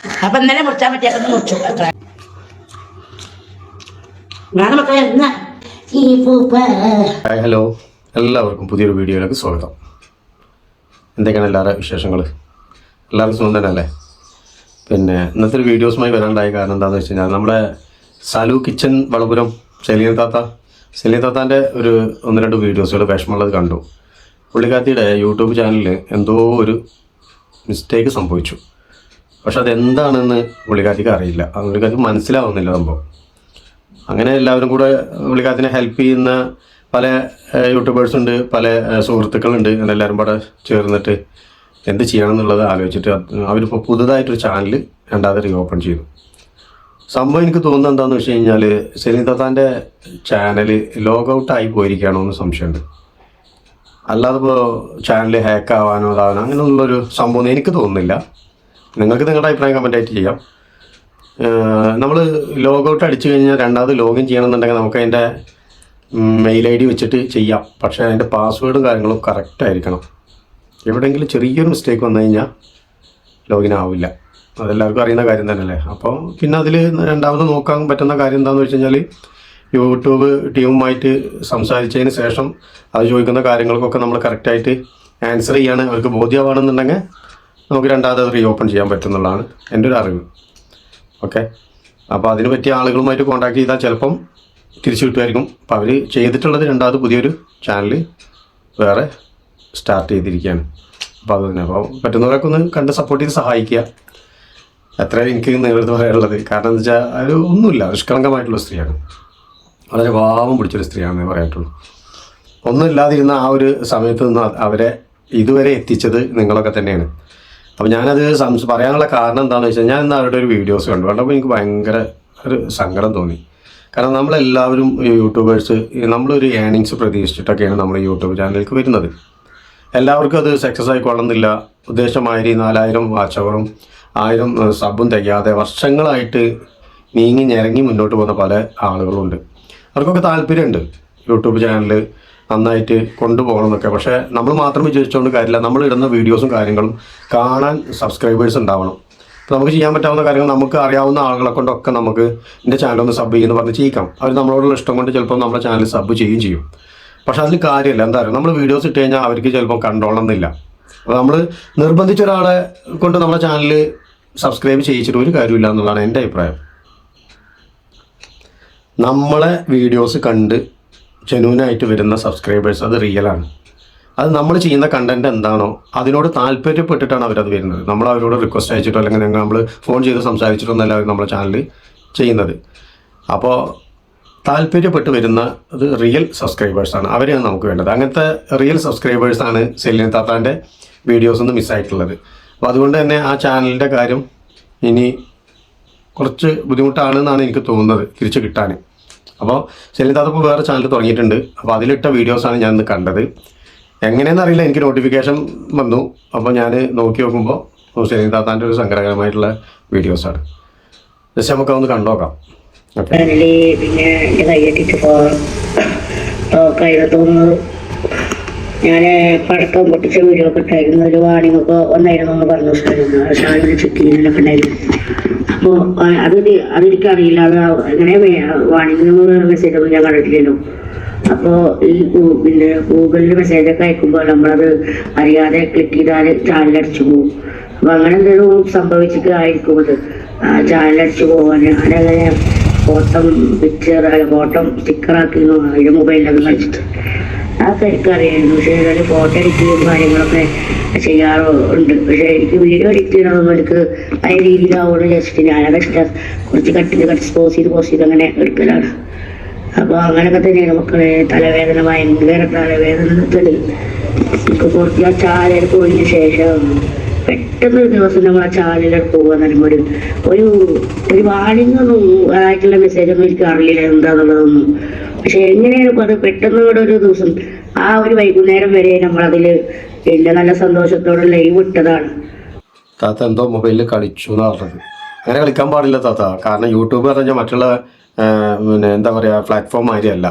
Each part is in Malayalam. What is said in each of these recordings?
അപ്പൊ ഇന്നലെ മുറിച്ചാൻ പറ്റിയാൽ മുറിച്ചു. അത്ര. ഞാൻ മക്കളെ ഹായ് ഹലോ എല്ലാവർക്കും പുതിയൊരു വീഡിയോയിലേക്ക് സ്വാഗതം. എന്തൊക്കെയാണ് എല്ലാവരുടെ വിശേഷങ്ങൾ എല്ലാവരും സുഖം തന്നെ അല്ലേ പിന്നെ ഇന്നത്തെ ഒരു വീഡിയോസുമായി വരാണ്ടായ കാരണം എന്താണെന്ന് വെച്ച് കഴിഞ്ഞാൽ നമ്മുടെ സലു കിച്ചൻ വളപുരം സെലീന താത്ത. സെലീന താത്താന്റെ ഒരു ഒന്ന് രണ്ട് വീഡിയോസുകൾ വിഷമമുള്ളത് കണ്ടു. പുള്ളിക്കാത്തിയുടെ യൂട്യൂബ് ചാനലിൽ എന്തോ ഒരു മിസ്റ്റേക്ക് സംഭവിച്ചു. പക്ഷെ അതെന്താണെന്ന് പുള്ളിക്കാരിക്ക് അറിയില്ല. അത് പുള്ളിക്കാത്തിക്ക് മനസ്സിലാവുന്നില്ല സംഭവം. അങ്ങനെ എല്ലാവരും കൂടെ പുള്ളിക്കാരത്തിനെ ഹെൽപ്പ് ചെയ്യുന്ന പല യൂട്യൂബേഴ്സ് ഉണ്ട് പല സുഹൃത്തുക്കളുണ്ട്. എല്ലാവരും കൂടെ ചേർന്നിട്ട് എന്ത് ചെയ്യണം എന്നുള്ളത് ആലോചിച്ചിട്ട് അവരിപ്പോൾ പുതുതായിട്ടൊരു ചാനൽ രണ്ടാമത് റീ ഓപ്പൺ ചെയ്തു. സംഭവം എനിക്ക് തോന്നുന്നത് എന്താണെന്ന് വെച്ച് കഴിഞ്ഞാൽ സെലീൻ താത്താന്റെ ചാനൽ ലോഗൌട്ടായി പോയിരിക്കുകയാണോ എന്ന് സംശയമുണ്ട്. അല്ലാതെ ഇപ്പോൾ ചാനൽ ഹാക്ക് ആവാനോ അതാവാനോ അങ്ങനെയുള്ളൊരു സംഭവം എനിക്ക് തോന്നുന്നില്ല. നിങ്ങൾക്ക് നിങ്ങളുടെ അഭിപ്രായം കമന്റായിട്ട് ചെയ്യാം. നമ്മൾ ലോഗൗട്ട് അടിച്ചു കഴിഞ്ഞാൽ രണ്ടാമത് ലോഗിൻ ചെയ്യണമെന്നുണ്ടെങ്കിൽ നമുക്ക് അതിന്റെ മെയിൽ ഐ ഡി വെച്ചിട്ട് ചെയ്യാം. പക്ഷേ അതിന്റെ പാസ്വേഡും കാര്യങ്ങളും കറക്റ്റ് ആയിരിക്കണം. എവിടെയെങ്കിലും ചെറിയൊരു മിസ്റ്റേക്ക് വന്നു കഴിഞ്ഞാൽ ലോഗിൻ ആവില്ല. അതെല്ലാവർക്കും അറിയുന്ന കാര്യം തന്നെയല്ലേ? അപ്പോൾ പിന്നെ അതിൽ രണ്ടാമത് നോക്കാൻ പറ്റുന്ന കാര്യം എന്താണെന്ന് വെച്ച് കഴിഞ്ഞാൽ യൂട്യൂബ് ടീമുമായിട്ട് സംസാരിച്ചതിന് ശേഷം അത് ചോദിക്കുന്ന കാര്യങ്ങൾക്കൊക്കെ നമ്മൾ കറക്റ്റായിട്ട് ആൻസർ ചെയ്യാണ്. അവർക്ക് ബോധ്യമാണെന്നുണ്ടെങ്കിൽ നമുക്ക് രണ്ടാമത് റീ ഓപ്പൺ ചെയ്യാൻ പറ്റുന്നുള്ളതാണ് എന്റെ ഒരു അറിവ്. ഓക്കെ അപ്പോൾ അതിന് പറ്റിയ ആളുകളുമായിട്ട് കോൺടാക്ട് ചെയ്താൽ ചിലപ്പം തിരിച്ചു കിട്ടുമായിരിക്കും. അപ്പോൾ അവർ ചെയ്തിട്ടുള്ളത് രണ്ടാമത് പുതിയൊരു ചാനൽ വേറെ സ്റ്റാർട്ട് ചെയ്തിരിക്കുകയാണ്. അപ്പോൾ അത് തന്നെ. അപ്പോൾ പറ്റുന്നവരൊക്കെ ഒന്ന് കണ്ട് സപ്പോർട്ട് ചെയ്ത് സഹായിക്കുക. എത്ര എനിക്ക് നേരിട്ട് പറയാനുള്ളത്. കാരണം എന്താ വെച്ചാൽ ഒരു ഒന്നുമില്ല. നിഷ്കളങ്കമായിട്ടുള്ള സ്ത്രീയാണ്. വളരെ ഭാവം പിടിച്ചൊരു സ്ത്രീയാണെന്ന് ഒന്നും ഒന്നുമില്ലാതിരുന്ന ആ ഒരു സമയത്ത് നിന്ന് അവരെ ഇതുവരെ എത്തിച്ചത് നിങ്ങളൊക്കെ തന്നെയാണ്. അപ്പോൾ ഞാനത് സംസ് പറയാനുള്ള കാരണം എന്താണെന്ന് വെച്ചാൽ ഞാൻ ഇന്ന് അവരുടെ ഒരു വീഡിയോസ് കണ്ടു. കണ്ടപ്പോൾ എനിക്ക് ഭയങ്കര ഒരു സങ്കടം തോന്നി. കാരണം നമ്മളെല്ലാവരും യൂട്യൂബേഴ്സ് നമ്മളൊരു ഏണിങ്സ് പ്രതീക്ഷിച്ചിട്ടൊക്കെയാണ് നമ്മൾ യൂട്യൂബ് ചാനലിലേക്ക് വരുന്നത്. എല്ലാവർക്കും അത് സക്സസ് ആയിക്കൊള്ളുന്നില്ല ഉദ്ദേശമായിരി നാലായിരം വാച്ചവറും ആയിരം ഏഹ്, സബും തികയാതെ വർഷങ്ങളായിട്ട് നീങ്ങി ഞെരങ്ങി മുന്നോട്ട് പോകുന്ന പല ആളുകളുണ്ട്. അവർക്കൊക്കെ താല്പര്യമുണ്ട് യൂട്യൂബ് ചാനൽ നന്നായിട്ട് കൊണ്ടുപോകണം എന്നൊക്കെ പക്ഷേ നമ്മൾ മാത്രം വിചാരിച്ചുകൊണ്ട് കാര്യമില്ല. നമ്മൾ ഇടുന്ന വീഡിയോസും കാര്യങ്ങളും കാണാൻ സബ്സ്ക്രൈബേഴ്സ് ഉണ്ടാവണം. നമുക്ക് ചെയ്യാൻ പറ്റാവുന്ന കാര്യങ്ങൾ നമുക്ക് അറിയാവുന്ന ആളുകളെ കൊണ്ടൊക്കെ നമുക്ക് എന്റെ ചാനൽ ഒന്ന് സബ് ചെയ്യുമെന്ന് പറഞ്ഞ് ചെയ്യിക്കാം. അവർ നമ്മളോടുള്ള ഇഷ്ടം കൊണ്ട് ചിലപ്പോൾ നമ്മുടെ ചാനൽ സബ് ചെയ്യുകയും ചെയ്യും. പക്ഷെ അതിൽ കാര്യമില്ല. എന്താ പറയുക നമ്മൾ വീഡിയോസ് ഇട്ട് കഴിഞ്ഞാൽ അവർക്ക് ചിലപ്പോൾ കണ്ടോളണം എന്നില്ല അപ്പോൾ നമ്മൾ നിർബന്ധിച്ച ഒരാളെ കൊണ്ട് നമ്മുടെ ചാനൽ സബ്സ്ക്രൈബ് ചെയ്യിച്ചിട്ട് ഒരു കാര്യമില്ല എന്നുള്ളതാണ് എന്റെ അഭിപ്രായം. നമ്മളെ വീഡിയോസ് കണ്ട് ജെന്യൂനായിട്ട് വരുന്ന സബ്സ്ക്രൈബേഴ്സ് അത് റിയലാണ് അത് നമ്മൾ ചെയ്യുന്ന കണ്ടന്റ് എന്താണോ അതിനോട് താല്പര്യപ്പെട്ടിട്ടാണ് അവരത് വരുന്നത്. നമ്മൾ അവരോട് റിക്വസ്റ്റ് അയച്ചിട്ടോ അല്ലെങ്കിൽ ഞങ്ങൾ നമ്മൾ ഫോൺ ചെയ്ത് സംസാരിച്ചിട്ടോ എന്നല്ല അവർ നമ്മുടെ ചാനലിൽ ചെയ്യുന്നത്. അപ്പോൾ താല്പര്യപ്പെട്ട് വരുന്ന അത് റിയൽ സബ്സ്ക്രൈബേഴ്സാണ് അവരെയാണ് നമുക്ക് വേണ്ടത്. അങ്ങനത്തെ റിയൽ സബ്സ്ക്രൈബേഴ്സാണ് സെല്ലിൻ താത്താന്റെ വീഡിയോസ് ഒന്ന് മിസ്സായിട്ടുള്ളത് അപ്പോൾ അതുകൊണ്ട് തന്നെ ആ ചാനലിന്റെ കാര്യം ഇനി കുറച്ച് ബുദ്ധിമുട്ടാണെന്നാണ് എനിക്ക് തോന്നുന്നത് തിരിച്ച് കിട്ടാൻ അപ്പോൾ ശല്യതാത്തപ്പോൾ വേറെ ചാനൽ തുടങ്ങിയിട്ടുണ്ട്. അപ്പോൾ അതിലിട്ട വീഡിയോസാണ് ഞാൻ ഇന്ന് കണ്ടത്. എങ്ങനെയെന്ന് അറിയില്ല എനിക്ക് നോട്ടിഫിക്കേഷൻ വന്നു. അപ്പോൾ ഞാൻ നോക്കി നോക്കുമ്പോൾ ശല്യതാത്താന്റെ ഒരു സങ്കടകരമായിട്ടുള്ള വീഡിയോസാണ് ജസ്റ്റ് നമുക്ക് ഒന്ന് കണ്ടോക്കാം ഓക്കെ പിന്നെ ഞാൻ പടക്കം പൊട്ടിച്ച വീഡിയോ ഒക്കെ ഇട്ടായിരുന്നു. ഒരു ഒക്കെ ഒന്നായിരുന്നു എന്ന് പറഞ്ഞു. ഉണ്ടായിരുന്നു ഷാലിന് ചുറ്റിയിലൊക്കെ ഉണ്ടായിരുന്നു. അപ്പോൾ അത് അതെനിക്കറിയില്ല. അത് എങ്ങനെ വാണിംഗ് മെസ്സേജ് ഒന്നും ഞാൻ കണ്ടിട്ടില്ലല്ലോ. അപ്പോൾ ഈ പിന്നെ ഗൂഗിളിൽ മെസ്സേജ് ഒക്കെ അയക്കുമ്പോൾ നമ്മളത് അറിയാതെ ക്ലിക്ക് ചെയ്താൽ ചാനലടിച്ചു പോകും. അപ്പോൾ അങ്ങനെ എന്തെങ്കിലും സംഭവിച്ചിട്ട് ആയിരിക്കും അത് ചാനലടിച്ചു പോകാൻ. ഞാനങ്ങനെ ഫോട്ടം പിക്ചർ ഫോട്ടം സ്റ്റിക്കറാക്കി അതിന്റെ മൊബൈലിലൊക്കെ കളിച്ചിട്ട് അതൊക്കെ എനിക്കറിയായിരുന്നു പക്ഷേ അതിൽ ഫോട്ടോ എഡിറ്റ് ചെയ്യും കാര്യങ്ങളൊക്കെ ചെയ്യാറുണ്ട് പക്ഷേ എനിക്ക് വീഡിയോ എഡിറ്റ് ചെയ്യണമെന്നൊന്നും എനിക്ക് പല രീതിയിലാവുകൊണ്ട് ജസ്റ്റ് ഞാനത് ഇഷ്ടം കുറച്ച് കട്ടിൽ കട്ട് പോസ് ചെയ്ത് പോസ് ചെയ്ത് അങ്ങനെ എടുക്കലാണ്. അപ്പോൾ അങ്ങനെയൊക്കെ തന്നെയാണ് മക്കളെ. തലവേദന ഭയങ്കര തലവേദന എനിക്ക് കുറച്ച് ആ ചാലയിൽ പോയതിന് ശേഷം പെട്ടെന്ന് ഒരു ദിവസം നമ്മൾ ആ ചാനലിലേക്ക് പോകാൻ ഒരു ഒരു വാണിംഗ് ഒന്നും ആയിട്ടുള്ള മെസ്സേജൊന്നും എനിക്ക് അറിയില്ല എന്താന്നുള്ളതൊന്നും. പക്ഷെ എങ്ങനെയാണ് അത് പെട്ടെന്ന് ഒരു ദിവസം ആ ഒരു വൈകുന്നേരം വരെ നമ്മളതിൽ പിന്നെ നല്ല സന്തോഷത്തോടെ ലൈവ് ഇട്ടതാണ്. താത്ത എന്തോ മൊബൈലിൽ കളിച്ചു എന്ന് പറഞ്ഞത്. അങ്ങനെ കളിക്കാൻ പാടില്ല താത്ത. കാരണം യൂട്യൂബ് പറഞ്ഞാൽ മറ്റുള്ള പിന്നെ എന്താ പറയുക പ്ലാറ്റ്ഫോം മാതിരിയല്ല.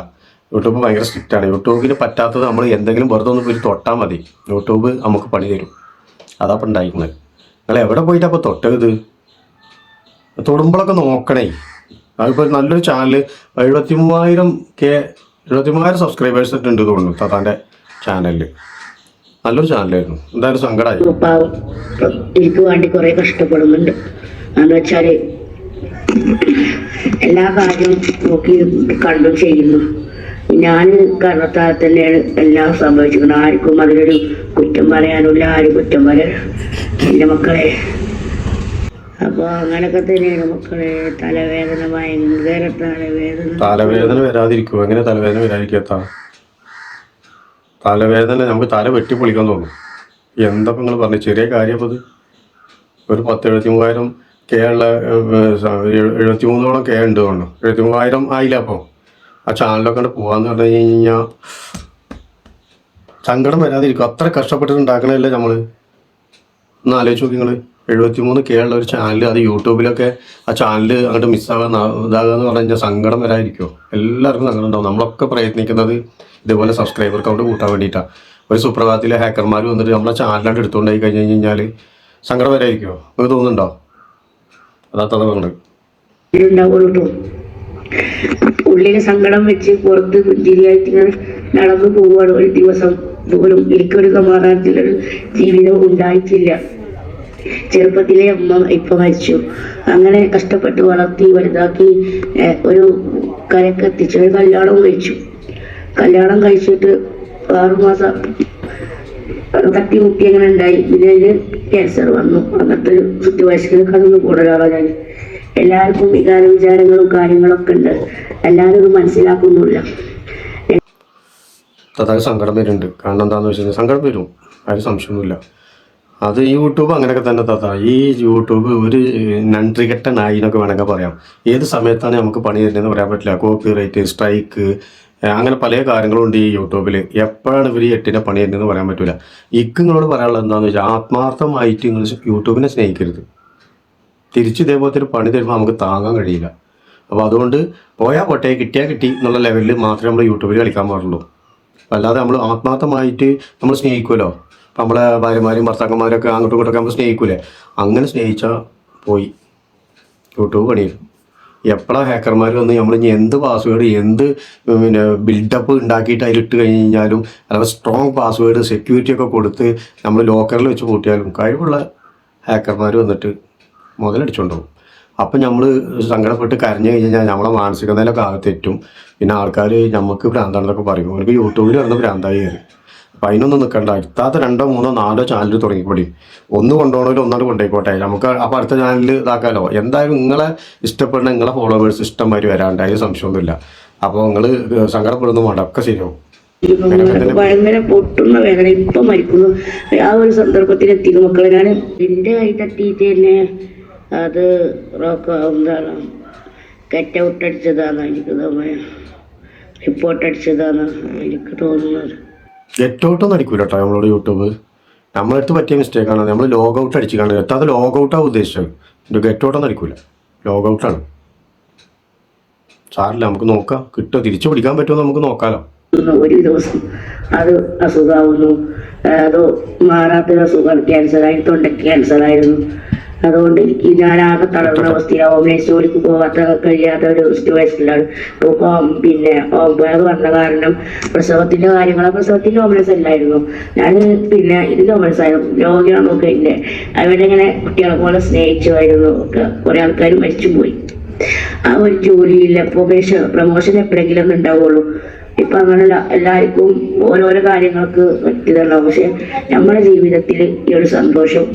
യൂട്യൂബ് ഭയങ്കര സ്ട്രിക്റ്റ് ആണ്. യൂട്യൂബിന് പറ്റാത്തത് നമ്മൾ എന്തെങ്കിലും വെറുതെ ഒന്ന് പോയി തൊട്ടാൽ മതി. യൂട്യൂബ് നമുക്ക് പണി തരും. അതാ ഇപ്പം ഉണ്ടായിരിക്കുന്നത് നിങ്ങൾ എവിടെ പോയിട്ടപ്പോൾ തൊട്ടത്? തൊടുമ്പോഴൊക്കെ നോക്കണേ. അതിപ്പോൾ നല്ലൊരു ചാനൽ എഴുപത്തി മൂവായിരം കെ എഴുപത്തി മൂവായിരം സബ്സ്ക്രൈബേഴ്സ് ഉണ്ട് തോന്നുന്നു താത്താന്റെ ചാനലിൽ നല്ലൊരു ചാനലായിരുന്നു എന്തായാലും സങ്കടമായി എനിക്ക് വേണ്ടി കുറെ കഷ്ടപ്പെടുന്നുണ്ട്. എന്ന് എല്ലാ കാര്യവും നോക്കി കണ്ടും ചെയ്യുന്നു. ഞാൻ കാരണത്താൽ തന്നെയാണ് എല്ലാം സംഭവിച്ചിരിക്കുന്നത്. ആർക്കും അതിലൊരു കുറ്റം പറയാനില്ല ആരും കുറ്റം പറയാൻ എന്റെ മക്കളെ. അപ്പോൾ അങ്ങനെയൊക്കെ തന്നെയാണ് മക്കളെ. തലവേദന ഭയങ്കര തലവേദന. തലവേദന വരാതിരിക്കും. അങ്ങനെ തലവേദന വരാതിരിക്കാത്ത? തലവേദന നമുക്ക് തല വെട്ടി പൊളിക്കാൻ തോന്നും. എന്താ നിങ്ങൾ പറഞ്ഞു? ചെറിയ കാര്യം അപ്പോൾ ഒരു പത്ത് എഴുപത്തി മൂവായിരം കെ ഉള്ള എഴുപത്തി മൂന്നോളം കെ ഉണ്ട് തോന്നുന്നു. എഴുപത്തി മൂവായിരം ആയില്ല അപ്പോൾ ആ ചാനലൊക്കെ കണ്ട് പോവാന്ന് പറഞ്ഞു കഴിഞ്ഞാൽ സങ്കടം വരാതിരിക്കും. അത്ര കഷ്ടപ്പെട്ടിട്ട് ഉണ്ടാക്കണല്ലേ നമ്മൾ ഒന്ന് ആലോചിച്ച് നോക്കി നിങ്ങൾ എഴുപത്തി മൂന്ന് കെ ഉള്ള ഒരു ചാനൽ അത് യൂട്യൂബിലൊക്കെ ആ ചാനൽ അങ്ങോട്ട് മിസ്സാകാൻ ഇതാകുക എന്ന് പറഞ്ഞു കഴിഞ്ഞാൽ സങ്കടം വരാതിരിക്കുമോ എല്ലാവർക്കും സങ്കടം ഉണ്ടാവും. നമ്മളൊക്കെ പ്രയത്നിക്കുന്നത് ഇതേപോലെ സബ്സ്ക്രൈബർ കൗണ്ട് കൂട്ടാൻ വേണ്ടിയിട്ടാണ് ഒരു സുപ്രഭാതത്തിലെ ഹാക്കർമാർ വന്നിട്ട് നമ്മളെ ചാനലാണ്ട് എടുത്തുകൊണ്ടായി കഴിഞ്ഞ് കഴിഞ്ഞാൽ സങ്കടം വരായിരിക്കുമോ നിങ്ങൾക്ക് തോന്നുന്നുണ്ടോ? അതാ തന്നെ ഉണ്ടാവുള്ളൂ. ഉള്ളിൽ സങ്കടം വെച്ച് പുറത്ത് പുഞ്ചിരിയായിട്ട് ഇങ്ങനെ നടന്നു പോവുകയാണ് ഒരു ദിവസം. പോലും എനിക്കൊരു സമാധാനത്തിലൊരു ജീവിതം ഉണ്ടായിട്ടില്ല. ചെറുപ്പത്തിലെ അമ്മ ഇപ്പൊ മരിച്ചു. അങ്ങനെ കഷ്ടപ്പെട്ട് വളർത്തി വലുതാക്കി ഒരു ഒരു കരക്കെത്തിച്ച് ഒരു കല്യാണം കഴിച്ചു. കല്യാണം കഴിച്ചിട്ട് ആറുമാസം തട്ടി മുട്ടി അങ്ങനെ ഉണ്ടായി. പിന്നെ അതിന് ക്യാൻസർ വന്നു. അങ്ങനത്തെ ഒരു ചുറ്റു കടന്നു കൂടുതലാണ് ഞാൻ എല്ലാവർക്കും വികാര വിചാരങ്ങളും കാര്യങ്ങളൊക്കെ ഉണ്ട്. എല്ലാവരും ഇത് മനസ്സിലാക്കുന്നില്ല അതായത് സങ്കടം വരുന്നുണ്ട്. കാരണം എന്താണെന്ന് വെച്ചാൽ സങ്കടം വരും. അതിന് സംശയമൊന്നുമില്ല. അത് യൂട്യൂബ് അങ്ങനെയൊക്കെ തന്നെ തത്ത. ഈ യൂട്യൂബ് ഒരു നൻട്രികെട്ടനായി എന്നൊക്കെ വേണമെങ്കിൽ പറയാം. ഏത് സമയത്താണ് നമുക്ക് പണി തരുന്നതെന്ന് പറയാൻ പറ്റില്ല. കോപ്പി റൈറ്റ് സ്ട്രൈക്ക് അങ്ങനെ പല കാര്യങ്ങളും ഉണ്ട് ഈ യൂട്യൂബിൽ എപ്പോഴാണ് ഇവർ ഈ എട്ടിനെ പണി തരുന്നതെന്ന് പറയാൻ പറ്റില്ല ഇക്ക് നിങ്ങളോട് പറയാനുള്ളത് എന്താണെന്ന് വെച്ചാൽ ആത്മാർത്ഥമായിട്ട് നിങ്ങൾ യൂട്യൂബിനെ സ്നേഹിക്കരുത്. തിരിച്ച് ഇതേപോലത്തെ ഒരു പണി തരുമ്പോൾ നമുക്ക് താങ്ങാൻ കഴിയില്ല. അപ്പോൾ അതുകൊണ്ട് പോയാൽ പോട്ടെ കിട്ടിയാൽ കിട്ടി എന്നുള്ള ലെവലിൽ മാത്രമേ നമ്മൾ യൂട്യൂബിൽ കളിക്കാൻ പാടുള്ളൂ. അല്ലാതെ നമ്മൾ ആത്മാർത്ഥമായിട്ട് നമ്മൾ സ്നേഹിക്കുമല്ലോ നമ്മളെ ഭാര്യമാരും ഭർത്താക്കന്മാരൊക്കെ അങ്ങോട്ടും ഇങ്ങോട്ടൊക്കെ നമ്മൾ സ്നേഹിക്കൂലേ? അങ്ങനെ സ്നേഹിച്ചാൽ പോയി. യൂട്യൂബ് പണിയും. എപ്പോഴാണ് ഹാക്കർമാർ വന്ന് നമ്മൾ ഇനി എന്ത് പാസ്വേഡ് എന്ത് പിന്നെ ബിൽഡപ്പ് ഉണ്ടാക്കിയിട്ട് അതിലിട്ട് കഴിഞ്ഞ് കഴിഞ്ഞാലും അഥവാ സ്ട്രോങ് പാസ്വേഡ് സെക്യൂരിറ്റി ഒക്കെ കൊടുത്ത് നമ്മൾ ലോക്കറിൽ വെച്ച് പൂട്ടിയാലും കഴിവുള്ള ഹാക്കർമാർ വന്നിട്ട് മുതലടിച്ചുകൊണ്ടുപോകും അപ്പം നമ്മൾ സങ്കടപ്പെട്ട് കരഞ്ഞു കഴിഞ്ഞാൽ നമ്മളെ മാനസിക ആകെ തെറ്റും. പിന്നെ ആൾക്കാർ നമുക്ക് ഭ്രാന്താണെന്നൊക്കെ പറയും. അവർക്ക് യൂട്യൂബിൽ വന്ന് ഭ്രാന്തായി കയറി. അതിനൊന്നും നിൽക്കണ്ട ഇത്താത്ത രണ്ടോ മൂന്നോ നാലോ ചാനൽ തുടങ്ങിക്കൂടി. ഒന്ന് കൊണ്ടുപോകണമെങ്കിൽ ഒന്നാണ് കൊണ്ടുപോയിക്കോട്ടെ നമുക്ക് അപ്പം അടുത്ത ചാനലിൽ ഇതാക്കാമല്ലോ എന്തായാലും നിങ്ങളെ ഇഷ്ടപ്പെടുന്ന നിങ്ങളെ ഫോളോവേഴ്സ് ഇഷ്ടം ഇഷ്ടംമാതിരി വരാണ്ട്. അതിന് സംശയമൊന്നുമില്ല. അപ്പോൾ നിങ്ങൾ സങ്കടപ്പെടുന്നു വേണ്ട. ഒക്കെ ശരിയാവും. ഭയങ്കര പൊട്ടുന്ന വേദന. ഇപ്പൊ മരിക്കുന്നു. ആ ഒരു സന്ദർഭത്തിൽ എത്തിക്കും മക്കളെ. ഞാൻ എന്റെ കൈ തട്ടിയിട്ട് തന്നെ അത് റോക്ക് എന്താണ് കെറ്റ ഔട്ടടിച്ചതാണ് എനിക്ക് റിപ്പോർട്ട് അടിച്ചതാണ് എനിക്ക് തോന്നുന്നത്. ഗെറ്റ് ഔട്ടൊന്നും അടിക്കൂല കേട്ടോ നമ്മളോട് യൂട്യൂബ് നമ്മളടുത്ത് പറ്റിയ മിസ്റ്റേക്കാണ് നമ്മൾ ലോഗ് ഔട്ട് അടിച്ച് കാണുക എത്താതെ ലോഗ് ഔട്ടാണ് ഉദ്ദേശിച്ചത് ഗെറ്റ് ഔട്ടൊന്നും അടിക്കൂല. ലോഗ് ഔട്ടാണ് സാറില്ല നമുക്ക് നോക്കാം. കിട്ടുമോ തിരിച്ചു പിടിക്കാൻ പറ്റുമോ നമുക്ക് നോക്കാലോ. ഒരു ദിവസം അത് അസുഖമാവുന്നു. അത് മാറാത്തൊരു ക്യാൻസർ ആയി തൊണ്ട ക്യാൻസറായിരുന്നു അതുകൊണ്ട് ഞാനാകെ തളർന്ന അവസ്ഥയിലാവും ജോലിക്ക് പോകാത്ത കഴിയാത്ത ഒരു സിറ്റുവേഷനിലാണ് ഇപ്പം പിന്നെ ഓമ്പത് വന്ന കാരണം പ്രസവത്തിന്റെ കാര്യങ്ങൾ പ്രസവത്തിന്റെ ഓമനസ് അല്ലായിരുന്നു. ഞാൻ പിന്നെ ഇത് ഓമനസ് ആയിരുന്നു. ഒക്കെ നോക്കിയില്ലേ അവരിങ്ങനെ കുട്ടികളെ പോലെ സ്നേഹിച്ചുമായിരുന്നു ഒക്കെ കുറെ ആൾക്കാർ മരിച്ചുപോയി ആ ഒരു ജോലിയില്ല പ്രൊമോഷൻ പ്രൊമോഷൻ എപ്പോഴെങ്കിലും ഒന്നും ഉണ്ടാവുള്ളൂ. ഇപ്പൊ അങ്ങനെയുള്ള എല്ലാവർക്കും ഓരോരോ കാര്യങ്ങൾക്ക് ഇതുണ്ടാവും പക്ഷെ നമ്മുടെ ജീവിതത്തിൽ ഈ ഒരു സന്തോഷം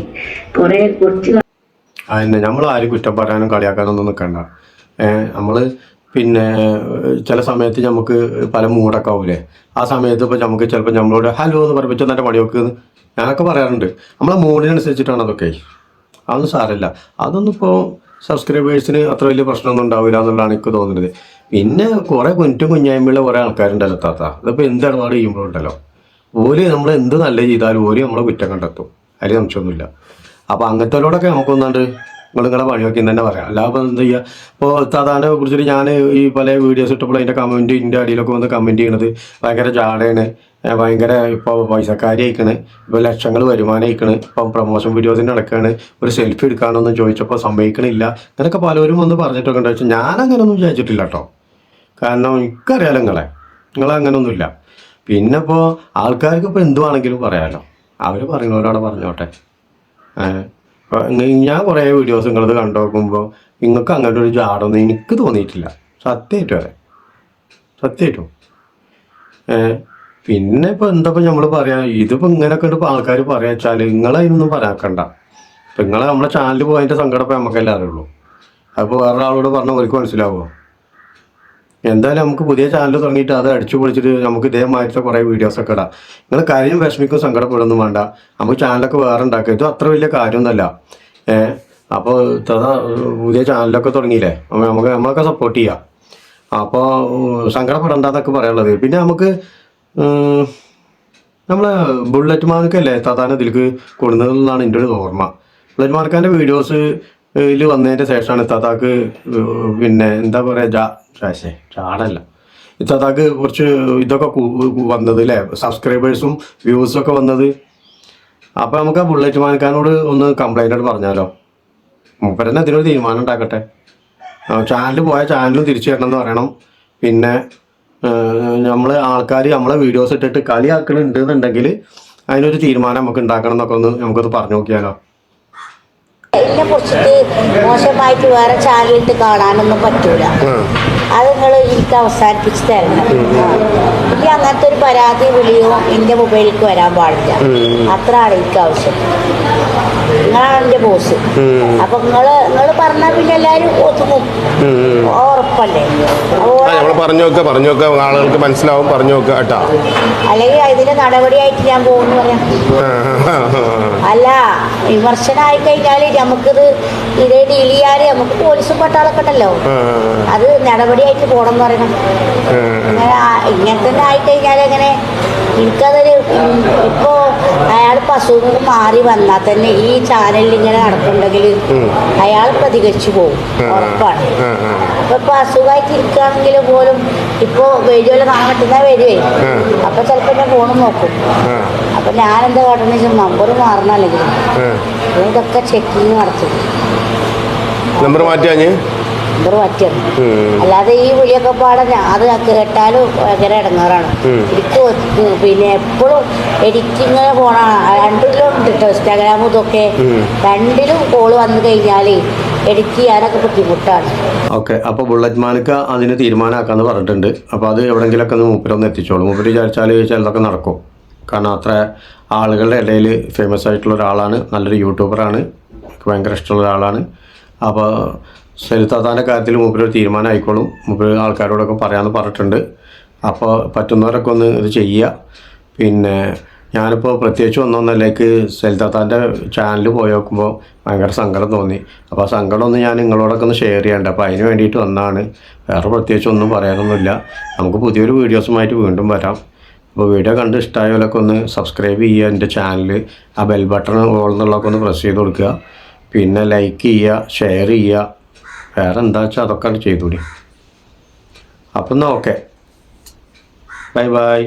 കുറെ കുറച്ച് അതിനെ നമ്മൾ ആരും കുറ്റം പറയാനും കളിയാക്കാനൊന്നും നിൽക്കണ്ട നമ്മൾ പിന്നെ ചില സമയത്ത് നമുക്ക് പല മൂടൊക്കെ ആവൂലേ? ആ സമയത്ത് ഇപ്പോൾ നമുക്ക് ചിലപ്പോൾ നമ്മളോട് ഹലോ എന്ന് പറയുമ്പോൾ നല്ല പണി ഞാനൊക്കെ പറയാറുണ്ട്. നമ്മളെ മൂഡിനനുസരിച്ചിട്ടാണ് അതൊക്കെ. അതൊന്നും സാരമില്ല. അതൊന്നും ഇപ്പോൾ സബ്സ്ക്രൈബേഴ്സിന് അത്ര വലിയ പ്രശ്നമൊന്നും ഉണ്ടാവില്ല എന്നുള്ളതാണ് എനിക്ക് തോന്നുന്നത്. പിന്നെ കുറേ കുഞ്ഞും കുഞ്ഞായ്മയുള്ള കുറേ ആൾക്കാരുണ്ടല്ലോ താത്ത. അതിപ്പോൾ എന്ത് ഇടപാട് ചെയ്യുമ്പോഴുണ്ടല്ലോ? ഓര് നമ്മൾ എന്ത് നല്ല ചെയ്താലും ഓര് നമ്മളെ കുറ്റം കണ്ടെത്തും. അതിൽ സംശയമൊന്നുമില്ല. അപ്പോൾ അങ്ങനത്തെ നമുക്കൊന്നാണ്ട് നിങ്ങൾ നിങ്ങളെ പണി നോക്കി തന്നെ പറയാം. അല്ലാതെ എന്താ ചെയ്യുക ഇപ്പോൾ സാധാരണ കുറിച്ചിട്ട് ഞാൻ ഈ പല വീഡിയോസ് ഇട്ടപ്പോൾ അതിന്റെ കമന്റ് ഇതിന്റെ അടിയിലൊക്കെ വന്ന് കമന്റ് ചെയ്യണത് ഭയങ്കര ജാടയാണ് ഭയങ്കര ഇപ്പോൾ പൈസക്കാരി അയക്കണ് ഇപ്പോൾ ലക്ഷങ്ങൾ വരുമാനം അയക്കണ് ഇപ്പം പ്രൊമോഷൻ വീഡിയോസിന് നടക്കുകയാണ് ഒരു സെൽഫി എടുക്കാനൊന്നും ചോദിച്ചപ്പോൾ സമ്മതിക്കണില്ല. അങ്ങനെയൊക്കെ പലരും വന്ന് പറഞ്ഞിട്ടൊക്കെ ഉണ്ട്. പക്ഷെ ഞാൻ അങ്ങനെയൊന്നും വിചാരിച്ചിട്ടില്ല കേട്ടോ കാരണം എനിക്കറിയാലോ നിങ്ങളെ. നിങ്ങളങ്ങനൊന്നുമില്ല പിന്നെ ഇപ്പോൾ ആൾക്കാർക്ക് ഇപ്പോൾ എന്തുവാണെങ്കിലും പറയാമല്ലോ അവർ പറയുന്നവരോടെ പറഞ്ഞോട്ടെ. ഞാൻ കുറേ വീഡിയോസ് നിങ്ങളത് കണ്ടു നോക്കുമ്പോൾ നിങ്ങൾക്ക് അങ്ങനത്തെ ഒരു ചാടൊന്നും എനിക്ക് തോന്നിയിട്ടില്ല. സത്യമായിട്ടും അതെ. സത്യമായിട്ടും പിന്നെ ഇപ്പൊ എന്താ നമ്മൾ പറയാ ഇതിപ്പോ ഇങ്ങനെയൊക്കെ ഉണ്ട് ആൾക്കാർ പറയാ വെച്ചാൽ നിങ്ങളതിനൊന്നും പറയാക്കണ്ട ഇപ്പൊ നിങ്ങളെ നമ്മളെ ചാനൽ പോയതിന്റെ സങ്കടം ഇപ്പൊ നമുക്കല്ലേ അറിയുള്ളൂ അപ്പൊ വേറെ ആളോട് പറഞ്ഞാൽ മനസ്സിലാവുമോ എന്തായാലും നമുക്ക് പുതിയ ചാനൽ തുടങ്ങിയിട്ട് അത് അടിച്ചു പൊളിച്ചിട്ട് നമുക്ക് ഇതേമാതിരത്തെ കുറേ വീഡിയോസ് ഒക്കെ ഇടാം. നിങ്ങൾ കാര്യം വിഷമിക്കും സങ്കടപ്പെടുന്നു വേണ്ട. നമുക്ക് ചാനലൊക്കെ വേറെ ഉണ്ടാക്കുക ഇത് അത്ര വലിയ കാര്യമൊന്നുമല്ല. ഏഹ് അപ്പോൾ പുതിയ ചാനലൊക്കെ തുടങ്ങിയില്ലേ? നമുക്ക് നമ്മളൊക്കെ സപ്പോർട്ട് ചെയ്യാം. അപ്പോൾ സങ്കടപ്പെടണ്ടെന്നൊക്കെ പറയാനുള്ളത്. പിന്നെ നമുക്ക് നമ്മളെ ബുള്ളറ്റ് മാർക്കല്ലേ തഥാന ഇതിലേക്ക് കൊടുക്കുന്നതെന്നാണ് എന്റെ ഒരു ഓർമ്മ. ബുള്ളറ്റ് മാർക്കാന്റെ വീഡിയോസ് ഇതിൽ വന്നതിന്റെ ശേഷമാണ് തതാക്ക് പിന്നെ എന്താ പറയുക ജാ ശേ ചാടല്ല ഇത്താത്താക്ക് കുറച്ച് ഇതൊക്കെ വന്നത് അല്ലേ സബ്സ്ക്രൈബേഴ്സും വ്യൂസും ഒക്കെ വന്നത്. അപ്പോൾ നമുക്ക് ആ ബുള്ളറ്റ് മാനക്കാനോട് ഒന്ന് കംപ്ലൈന്റ് ആയിട്ട് പറഞ്ഞാലോ? മൂപ്പരന്നെ അതിനൊരു തീരുമാനം ഉണ്ടാക്കട്ടെ. ചാനൽ പോയ ചാനലും തിരിച്ചു തരണം എന്ന് പറയണം. പിന്നെ നമ്മൾ ആൾക്കാർ നമ്മളെ വീഡിയോസ് ഇട്ടിട്ട് കളിയാക്കണുണ്ട് എന്നുണ്ടെങ്കിൽ അതിനൊരു തീരുമാനം നമുക്ക് ഉണ്ടാക്കണം എന്നൊക്കെ ഒന്ന് നമുക്കത് പറഞ്ഞു നോക്കിയാലോ? എന്നെ കുറിച്ചിട്ട് മോശമായിട്ട് വേറെ ചാനലിട്ട് കാണാനൊന്നും പറ്റൂല. അത് നിങ്ങൾ എനിക്ക് അവസാനിപ്പിച്ച് തരണം. എനിക്ക് അങ്ങനത്തെ ഒരു പരാതി വിളിയോ എന്റെ മൊബൈലിലേക്ക് വരാൻ പാടില്ല. അത്രയാണ് എനിക്ക് ആവശ്യം. നിങ്ങളാണ് എന്റെ ബോസ് അപ്പൊ നിങ്ങൾ നിങ്ങൾ പറഞ്ഞാൽ പിന്നെ എല്ലാരും ഒതുങ്ങും. ഉറപ്പല്ലേ? അപ്പോൾ ആ പറഞ്ഞു നോക്കുക പറഞ്ഞു നോക്കുക ആളുകൾക്ക് മനസ്സിലാവും പറഞ്ഞു നോക്കുക കേട്ടാ. അല്ലെങ്കിൽ ഇതിന്റെ നടപടിയായിട്ട് ഞാൻ പോകുന്നു പറയാം അല്ല വിമർശനമായി കഴിഞ്ഞാൽ നമുക്കിത് ഇത് ഡീൽ ചെയ്യാൻ നമുക്ക് പോലീസും പട്ടാളൊക്കെ ഉണ്ടല്ലോ. അത് നടപടിയായിട്ട് പോകണം എന്ന് പറയണം. അങ്ങനെ ഇങ്ങനെ തന്നെ ആയിക്കഴിഞ്ഞാൽ അങ്ങനെ എനിക്കതൊരു ഇപ്പോ അയാൾ അസുഖം മാറി വന്നാൽ തന്നെ ഈ ചാനലിൽ ഇങ്ങനെ നടക്കുന്നുണ്ടെങ്കിൽ അയാൾ പ്രതികരിച്ചു പോകും. ഉറപ്പാണ്. അപ്പൊ ഇപ്പൊ അസുഖമായിട്ട് ഇരിക്കുകയാണെങ്കിൽ പോലും ഇപ്പോ വീഡിയോയിൽ കാണാൻ പറ്റുന്ന വരുവേ അപ്പൊ ചിലപ്പോ ഞാൻ ഫോൺ നോക്കും. അപ്പൊ ഞാൻ എന്താ വെച്ചാൽ നമ്പർ മാറണല്ലെങ്കിൽ ഇതൊക്കെ ചെക്കിങ് നടത്തും. നമ്പർ മാറ്റിയാഞ്ഞ് നമ്പർ മാറ്റിയത് അല്ലാതെ ഈ വിളിയൊക്കെ പാടെ ഞാൻ അത് കേട്ടാലും ഭയങ്കര ഇടങ്ങാറാണ്. എനിക്ക് പിന്നെ എപ്പോഴും എഡിറ്റിങ് ഫോണാണ് രണ്ടിലും കിട്ടും ഇൻസ്റ്റാഗ്രാമും ഇതൊക്കെ. രണ്ടിലും കോൾ വന്നു കഴിഞ്ഞാൽ എഡിറ്റ് ചെയ്യാനൊക്കെ ബുദ്ധിമുട്ടാണ്. ഓക്കെ അപ്പൊ ബുള്ളറ്റ് മാനിക്ക അതിന് തീരുമാനമാക്കാന്ന് പറഞ്ഞിട്ടുണ്ട്. അപ്പൊ അത് എവിടെങ്കിലും ഒന്ന് മൂപ്പരൊന്ന് എത്തിച്ചോളൂ മൂപ്പര് വിചാരിച്ചാൽ ചിലതൊക്കെ നടക്കും. കാരണം അത്ര ആളുകളുടെ ഇടയിൽ ഫേമസ് ആയിട്ടുള്ള ഒരാളാണ് നല്ലൊരു യൂട്യൂബറാണ് എനിക്ക് ഭയങ്കര ഇഷ്ടമുള്ള ഒരാളാണ്. അപ്പോൾ സരിതാത്താന്റെ കാര്യത്തിൽ മൂപ്പര് ഒരു ആയിക്കോളും മൂപ്പര് ആൾക്കാരോടൊക്കെ പറയാമെന്ന് പറഞ്ഞിട്ടുണ്ട്. അപ്പോൾ പറ്റുന്നവരൊക്കെ ഒന്ന് ഇത് ചെയ്യുക. പിന്നെ ഞാനിപ്പോൾ പ്രത്യേകിച്ച് ഒന്നൊന്നല്ലേക്ക് സരിതാത്താന്റെ ചാനൽ പോയി നോക്കുമ്പോൾ ഭയങ്കര സങ്കടം തോന്നി. അപ്പോൾ ആ സങ്കടം ഒന്ന് ഞാൻ നിങ്ങളോടൊക്കെ ഒന്ന് ഷെയർ ചെയ്യണ്ട അപ്പോൾ അതിന് വേണ്ടിയിട്ട് വന്നാണ്. വേറെ പ്രത്യേകിച്ച് ഒന്നും പറയാനൊന്നുമില്ല. നമുക്ക് പുതിയൊരു വീഡിയോസുമായിട്ട് വീണ്ടും വരാം. അപ്പോൾ വീഡിയോ കണ്ട് ഇഷ്ടമായവരൊക്കെ ഒന്ന് സബ്സ്ക്രൈബ് ചെയ്യുക എന്റെ ചാനൽ ആ ബെൽ ബട്ടൺ ഓൾ എന്നുള്ളതൊക്കെ ഒന്ന് പ്രസ് ചെയ്ത് കൊടുക്കുക. പിന്നെ ലൈക്ക് ചെയ്യുക ഷെയർ ചെയ്യുക. വേറെ എന്താ വെച്ചാൽ അതൊക്കെ ചെയ്തുകൂടി. അപ്പം എന്നാൽ ഓക്കെ ബൈ ബൈ